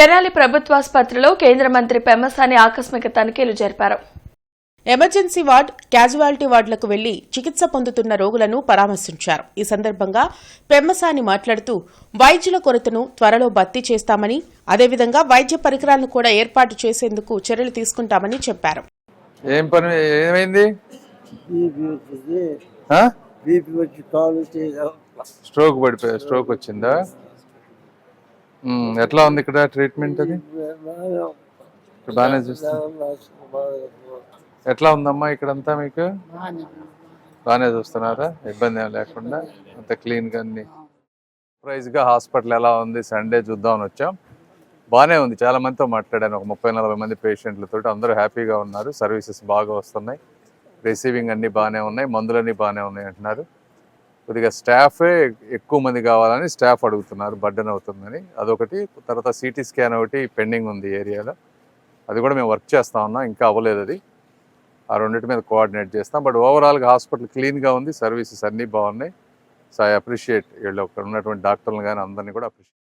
తెనాలి ప్రభుత్వాసుపత్రిలో కేంద్ర మంత్రి పెమ్మసాని ఆకస్మిక తనిఖీలు జరిపారు. ఎమర్జెన్సీ వార్డ్ క్యాజువాలిటీ వార్డులకు వెళ్ళి చికిత్స పొందుతున్న రోగులను పరామర్శించారు. ఈ సందర్భంగా పెమ్మసాని మాట్లాడుతూ వైద్యుల కొరతను త్వరలో భర్తీ చేస్తామని అదేవిధంగా వైద్య పరికరాలను కూడా ఏర్పాటు చేసేందుకు చర్యలు తీసుకుంటామని చెప్పారు. ఏం పని ఏమైంది? స్ట్రోక్ పడిపోయా స్ట్రోక్ వచ్చిందా? ఎట్లా ఉంది ఇక్కడ ట్రీట్మెంట్ అది? బాగానే చూస్తా ఎట్లా ఉందమ్మా ఇక్కడంతా మీకు? బాగానే. చూస్తున్నారా? ఇబ్బంది ఏం లేకుండా అంత క్లీన్గా అన్ని. గా హాస్పిటల్ ఎలా ఉంది? సండే చూద్దామని వచ్చాం. బాగానే ఉంది. చాలా మందితో మాట్లాడాను. ఒక ముప్పై నలభై మంది పేషెంట్లతో అందరూ హ్యాపీగా ఉన్నారు. సర్వీసెస్ బాగా వస్తున్నాయి. రిసీవింగ్ అన్నీ బాగానే ఉన్నాయి. మందులన్నీ బాగానే ఉన్నాయి అంటున్నారు. కొద్దిగా స్టాఫే ఎక్కువ మంది కావాలని స్టాఫ్ అడుగుతున్నారు బర్డెన్ అవుతుందని. అదొకటి. తర్వాత సిటీ స్కాన్ ఒకటి పెండింగ్ ఉంది ఏరియాలో. అది కూడా మేము వర్క్ చేస్తా ఉన్నాం ఇంకా అవ్వలేదు అది. ఆ రెండింటి మీద కోఆర్డినేట్ చేస్తాం. బట్ ఓవరాల్గా హాస్పిటల్ క్లీన్గా ఉంది సర్వీసెస్ అన్నీ బాగున్నాయి. సో ఐ అప్రిషియేట్ వీళ్ళు ఉన్నటువంటి డాక్టర్లు కానీ అందరినీ కూడా అప్రిషియేట్